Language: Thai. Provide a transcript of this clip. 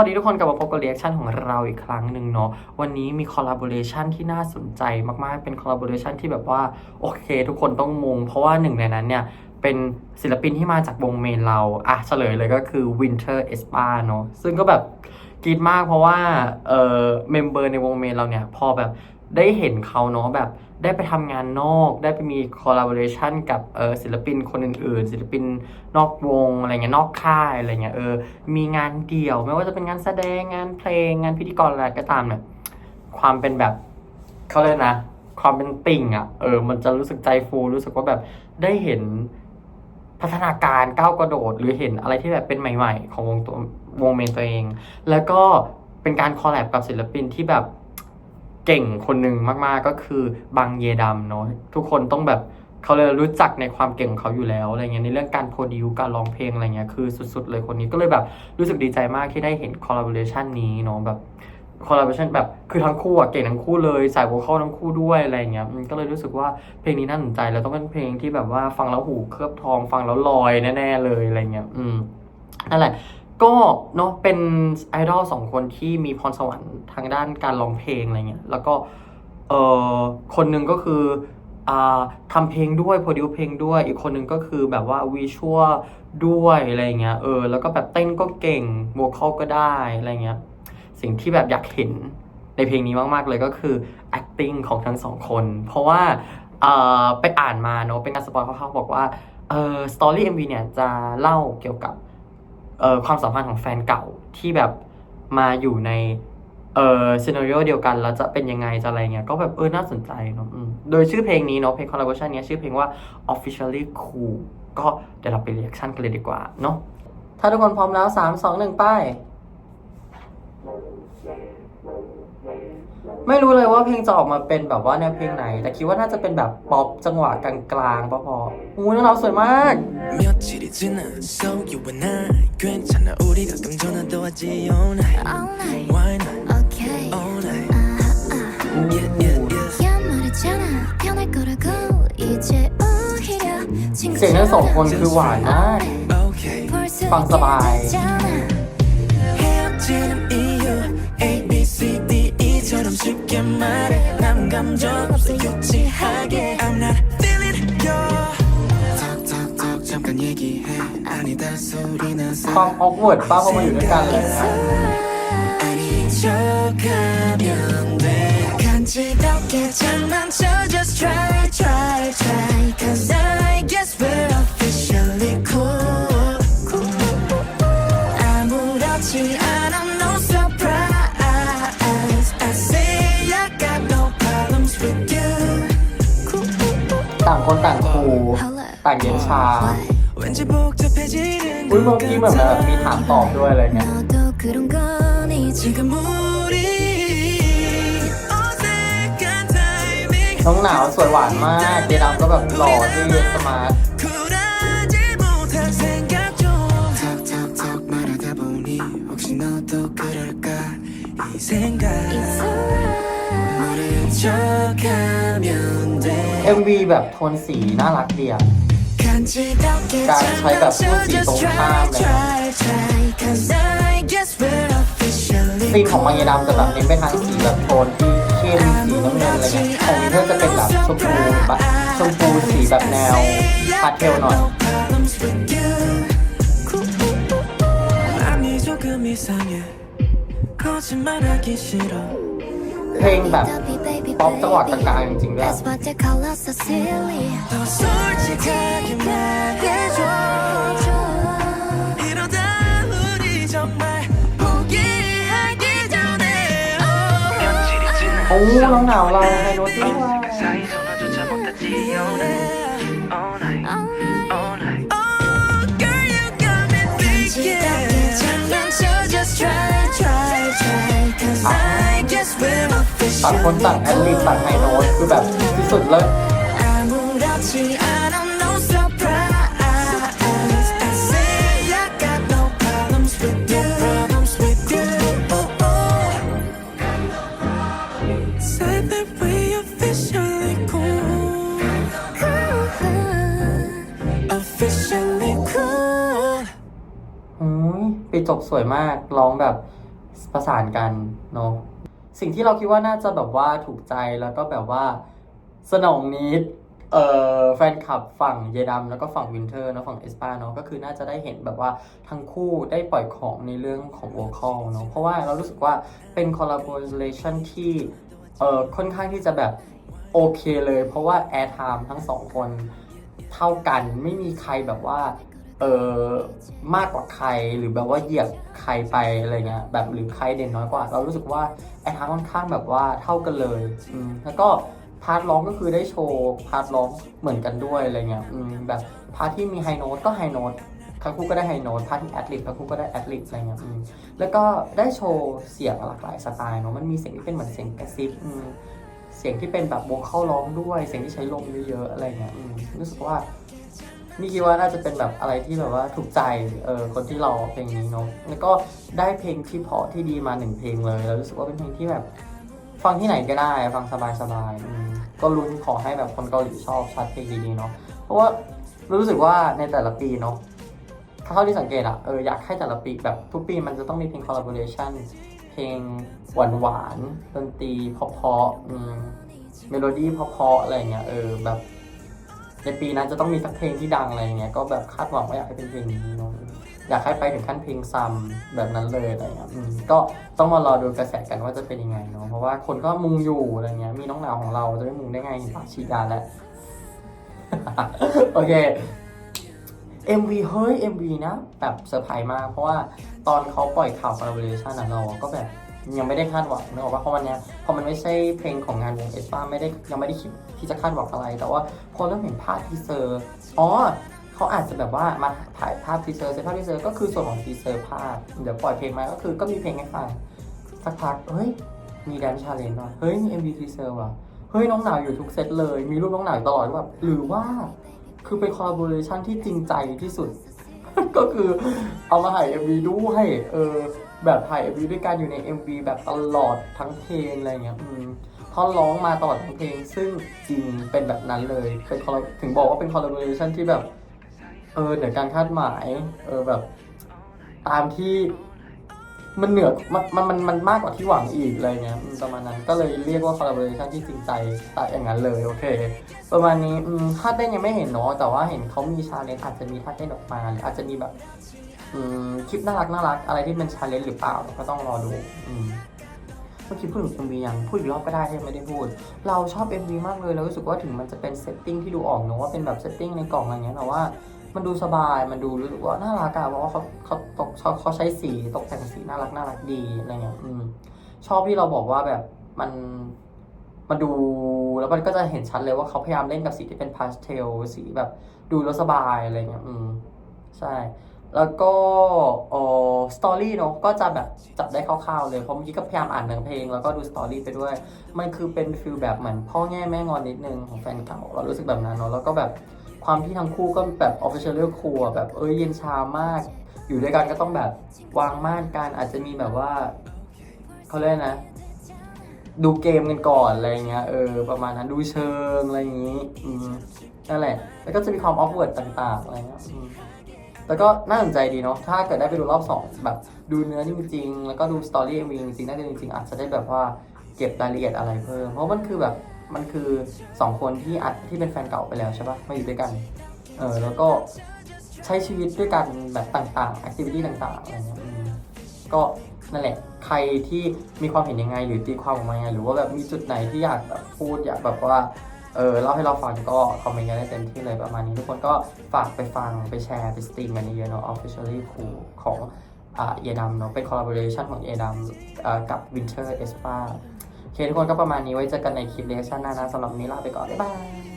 สวัสดีทุกคนกลับมาพบกับเรีแอคชั่นของเราอีกครั้งหนึ่งเนาะวันนี้มีคอลลาบอร์เรชันที่น่าสนใจมากๆ เป็นคอลลาบอร์เรชันที่แบบว่า โอเค ทุกคนต้องมง เพราะว่าหนึ่งในนั้นเนี่ย เป็นศิลปินที่มาจากวงเมนเรา อะเฉลยเลยก็คือ Winter e s p a เนาะซึ่งก็แบบ กรีดมากเพราะว่าเออเมมเบอร์ในวงเมนเราเนี่ย พอแบบได้เห็นเขาเนาะแบบได้ไปทำงานนอก ได้ไปมีคอลลาบอร์เรชันกับเออศิลปินคนอื่นๆ ศิลปินนอกวงอะไรเงี้ยนอกค่ายอะไรเงี้ยเออมีงานเดี่ยว ไม่ว่าจะเป็นงานแสดงงานเพลงงานพิธีกรอะไรก็ตามเนี่ยความเป็นแบบเขาเลยนะความเป็นติ่งอะ่ะเออ มันจะรู้สึกใจฟูรู้สึกว่าแบบได้เห็นพัฒนาการก้าวกระโดด หรือเห็นอะไรที่แบบเป็นใหม่ ๆ ของวงตัว วงเมนตัวเอง แล้วก็เป็นการคอลแลบกับศิลปินที่แบบเก่งคนหนึ่งมากๆก็คือบางเยดำเนาะทุกคนต้องแบบเขาเลยรู้จักในความเก่งของเขาอยู่แล้วอะไรเงี้ยในเรื่องการโปรดิวการร้องเพลงอะไรเงี้ยคือสุดๆเลยคนนี้ก็เลยแบบรู้สึกดีใจมากที่ได้เห็นคอลลาบอร์เรชันนี้เนาะแบบคอลลาบอร์เรชันแบบคือทั้งคู่อะเก่งทั้งคู่เลยใส่โวคอลทั้งคู่ด้วยอะไรเงี้ยก็เลยรู้สึกว่าเพลงนี้น่าสนใจแล้วต้องเป็นเพลงที่แบบว่าฟังแล้วหูเคลือบทองฟังแล้วลอยแน่ๆเลยอะไรเงี้ยอืมนั่นแหละ ก็เนาะเป็นไอดอลสองคนที่มีพรสวรรค์ทางด้านการร้องเพลงอะไรเงี้ยแล้วก็เออคนหนึ่งก็คืออ่าทำเพลงด้วยโปรดิวเพลงด้วย อีกคนหนึ่งก็คือแบบว่าวิชวลด้วยอะไรเงี้ยเออแล้วก็แบบเต้นก็เก่งโวคอลก็ได้อะไรเงี้ยสิ่งที่แบบอยากเห็นในเพลงนี้มาก ๆ เลยก็คือ acting ของทั้งสองคน เพราะว่าเออไปอ่านมาเนาะเป็นการสปอยเขาๆบอกว่าเออสตอรี่ MV เนี่ยจะเล่าเกี่ยวกับ ความสัมพันธ์ของแฟนเก่าที่แบบมาอยู่ในเอ่อซีนารีโอเดียวกันแล้วจะเป็นยังไงจะอะไรเงี้ยก็แบบเออน่าสนใจเนาะโดยชื่อเพลงนี้เนาะเพลงคอลลาบอร์ชันนี้ยชื่อเพลงว่า officially cool ก็เดี๋ยวเราไปเรียกชั่นกันเลยดีกว่าเนาะถ้าทุกคนพร้อมแล้ว 3 2 1 ไป ไม่รู้เลยว่าเพลงจะออกมาเป็นแบบว่าแนวเพลงไหน แต่คิดว่าน่าจะเป็นแบบป๊อปจังหวะกลางๆพอๆอู้น้องเราสวยมาก 며칠이 지났어 you and I 괜찮아 우리 가끔 전화도 하지 all night All night, why not okay. all night Uh-huh, yeah yeah yeah 야 말했잖아 변할 거라고 이제 오히려 เสียงทั้งสองคนคือหวานมาก okay 벌써 빵 써봐이. 깨닫잖아. 헤어지는 talk 잠깐 얘기해 아니다 소리 나서 ความออกเวิร์ดป้าพอมาอยู่ด้วยกันเลยนะ 아닌 척하면 돼 간지럽게 장난쳐 just try try try cause I guess we're officially cool 아무렇지 않아 no surprise I say I got no problems with you ต่างคนต่างคู Hello. ต่างเย็นชา 왠지 복잡해지는 อุ้ยเมื่อกี้เหมือนแบบมีถามตอบด้วยอะไรเงี้ย 너도 그런 거니 지금 우리 어색한 타이밍 น้องหนาวสวยหวานมากเจดำก็แบบหล่อที่สมาร์ท 쿨하지 못한 생각 좀 톡톡톡 말하다 보니 혹시 너도 그럴까 이 생각 It's alright 모른 척하면 돼 MV แบบโทนสีน่ารักดีอะ การใช้แบบพูดสีตรงข้ามเลยสีของมังยดำจะแบบเน้นไปทางสีแบบโทนที่เข้มสีน้ำเงินอะไรเงี้ยของวิเทอร์จะเป็นแบบชมพูแบบชมพูสีแบบแนวพาสเทลหน่อย เพลงแบบป๊อปจังหวัดตะการจริงๆด้วยโอ้น้องหนาวเราไฮโนตด้วย ต่างคนต่างแอดลิบต่างไฮโน้ตคือแบบที่สุดเลยปีจบสวยมากร้องแบบประสานกันเนาะ สิ่งที่เราคิดว่าน่าจะแบบว่าถูกใจแล้วก็แบบว่าสนองนิดเอ่อแฟนคลับฝั่งเยดำแล้วก็ฝั่งวินเทอร์เนาะฝั่งเอสปาเนาะก็คือน่าจะได้เห็นแบบว่าทั้งคู่ได้ปล่อยของในเรื่องของ vocal เนาะเพราะว่าเรารู้สึกว่าเป็น collaboration ที่เอ่อค่อนข้างที่จะแบบโอเคเลย เพราะว่า air time ทั้งสองคนเท่ากันไม่มีใครแบบว่า เออมากกว่าใครหรือแบบว่าเหยียบใครไปอะไรเงี้ยแบบหรือใครเด่นน้อยกว่า เรารู้สึกว่าไอ้ทางค่อนข้างแบบว่าเท่ากันเลยอืมแล้วก็พาร์ทร้องก็คือได้โชว์พาร์ทร้องเหมือนกันด้วยอะไรเงี้ยอืมแบบพาร์ทที่มีไฮโน้ตก็ไฮโน้ตทั้งคู่ก็ได้ไฮโน้ตพาร์ทที่แอดลิบทั้งคู่ก็ได้แอดลิบอะไรเงี้ยอืมแล้วก็ได้โชว์เสียงหลากหลายสไตล์เนาะมันมีเสียงที่เป็นเหมือนเสียงกระซิบอืมเสียงที่เป็นแบบโวคอลร้องด้วย เสียงที่ใช้ลมเยอะๆอะไรเงี้ยอืมรู้สึกว่า นี่คิดว่าน่าจะเป็นแบบอะไรที่แบบว่าถูกใจเออคนที่รอเพลงนี้เนาะแล้วก็ได้เพลงที่เพราะที่ดีมาหนึ่งเพลงเลยแล้วรู้สึกว่าเป็นเพลงที่แบบ ฟังที่ไหนก็ได้ ฟังสบายๆอืมก็ลุ้นขอให้แบบคนเกาหลีชอบชัดเพลงดีๆเนาะเพราะว่ารู้สึกว่าในแต่ละปีเนาะเท่าที่สังเกตอะเอออยากให้แต่ละปีแบบทุกปีมันจะต้องมีเพลง collaboration เพลงหวานๆดนตรีเพราะๆอืมเมโลดี้เพราะๆอะไรเงี้ยเออแบบ ในปีนั้นจะต้องมีสักเพลงที่ดังอะไรอย่างเงี้ยก็แบบคาดหวังว่าอยากให้เป็นเพลงนี้เนอะอยากให้ไปถึงขั้นเพลงซัมแบบนั้นเลยอะไรเงี้ยก็ต้องมารอดูกระแสกันว่าจะเป็นยังไงเนาะเพราะว่าคนก็มุงอยู่อะไรเงี้ยมีน้องหนาวของเราจะไม่มุงได้ไงปาชีดาแล้วโอเค MV เฮ้ย MV นะแบบเซอร์ไพรส์มากเพราะว่าตอนเขาปล่อยข่าว collaboration อะเราก็แบบ ยังไม่ได้คาดหวังนึกออกว่าเพราะวันเนี้ยพอมันไม่ใช่เพลงของงานวงเอสปาไม่ได้ยังไม่ได้คิดที่จะคาดหวังอะไร แต่ว่าพอเริ่มเห็นภาพทีเซอร์อ๋อเขาอาจจะแบบว่ามาถ่ายภาพทีเซอร์เซตภาพทีเซอร์ก็คือส่วนของทีเซอร์ภาพ เดี๋ยวปล่อยเพลงมาก็คือก็มีเพลงให้ฟังสักพักเฮ้ยมีแดนชาเลนจ์ว่ะเฮ้ยมี MV ทีเซอร์ว่ะเฮ้ยน้องหนาวอยู่ทุกเซตเลย มีรูปน้องหนาวอยู่ตลอดแบบหรือว่าคือเป็นคอลลาบอร์ชันที่จริงใจที่สุด ก็คือเอามาถ่าย MV ด้วยเออ แบบถ่าย MV ด้วยกันอยู่ใน MV แบบตลอดทั้งเพลงอะไรเงี้ยอืมท่อนร้องมาตลอดทั้งเพลง ซึ่งจริงเป็นแบบนั้นเลยเป็นถึงบอกว่าเป็นคอลลาบอร์ชันที่แบบเออเหนือการคาดหมายเออแบบตามที่มันเหนือมันมันมันมันมากกว่าที่หวังอีกอะไรเงี้ยประมาณนั้นก็เลยเรียกว่า collaboration ที่จริงใจแต่อย่างนั้นเลยโอเค ประมาณนี้อืมท่าเต้นยังไม่เห็นเนาะแต่ว่าเห็นเขามีชาเลนจ์อาจจะมีท่าเต้นออกมาหรืออาจจะมีแบบ คลิปน่ารักน่ารักอะไรที่เป็นชาเลนจ์หรือเปล่า ก็ต้องรอดูเมื่อกี้พูดถึง MV ยังพูดอีกรอบก็ได้ที่ไม่ได้พูด เราชอบ MV มากเลยเรารู้สึกว่าถึงมันจะเป็นเซตติ้งที่ดูออกเนอะว่าเป็นแบบเซตติ้งในกล่องอะไรเงี้ยแต่ว่ามันดูสบายมันดูรู้สึกว่าน่ารักอะเพราะว่าเขาเขาตกเขาเขาใช้สีตกแต่งสีน่ารักน่ารักดีอะไรเงี้ยอืมชอบที่เราบอกว่าแบบมันมันดูแล้วมันก็จะเห็นชัดเลยว่าเขาพยายามเล่นกับสีที่เป็นพาสเทลสีแบบดูแล้วสบายอะไรเงี้ยอืมใช่ แล้วก็เออสตอรี่เนาะก็จะแบบจับได้คร่าวๆเลยเพราะเมื่อกี้ก็พยายามอ่านเนื้อเพลง แล้วก็ดูสตอรี่ไปด้วย มันคือเป็นฟิลแบบเหมือนพ่อแง่แม่งอนนิดนึงของแฟนเก่าเรารู้สึกแบบนั้นเนาะแล้วก็แบบความที่ทั้งคู่ก็แบบออฟฟิเชียลครัวแบบเอ้ยเย็นชามาก อยู่ด้วยกันก็ต้องแบบวางม่านกันอาจจะมีแบบว่าเขาเรียกนะ ดูเกมกันก่อนอะไรเงี้ยเออประมาณนั้นดูเชิงอะไรอย่างงี้อืมนั่นแหละ แล้วก็จะมีความออฟเวิร์ดต่างๆอะไรเงี้ย แล้วก็น่าสนใจดีเนาะ ถ้าเกิดได้ไปดูรอบสองแบบดูเนื้อจริงๆ แล้วก็ดูสตอรี่เอ็มวีจริงๆน่าจะจริงๆอาจจะได้แบบว่าเก็บรายละเอียดอะไรเพิ่ม เพราะมันคือแบบมันคือสองคนที่อัดที่เป็นแฟนเก่าไปแล้วใช่ปะมาอยู่ด้วยกัน เออแล้วก็ใช้ชีวิตด้วยกันแบบต่างๆแอคทิวิตี้ต่างๆอะไรเงี้ยก็นั่นแหละ ใครที่มีความเห็นยังไง หรือตีความออกมายังไง หรือว่าแบบมีจุดไหนที่อยากแบบพูดอยากแบบว่า เออเล่าให้เราฟังก็คอมเมนต์กันได้เต็มที่เลยประมาณนี้ ทุกคนก็ฝากไปฟังไปแชร์ ไปสตรีมกันเยอะๆเนาะ Officially คูของอ่าเยดัมเนาะเป็น collaboration ของเยดัมกับ Winter Espa โอเคทุกคนก็ประมาณนี้ไว้เจอกันในคลิปเลชั่นหน้านะสำหรับนี้ลาไปก่อน บ๊ายบาย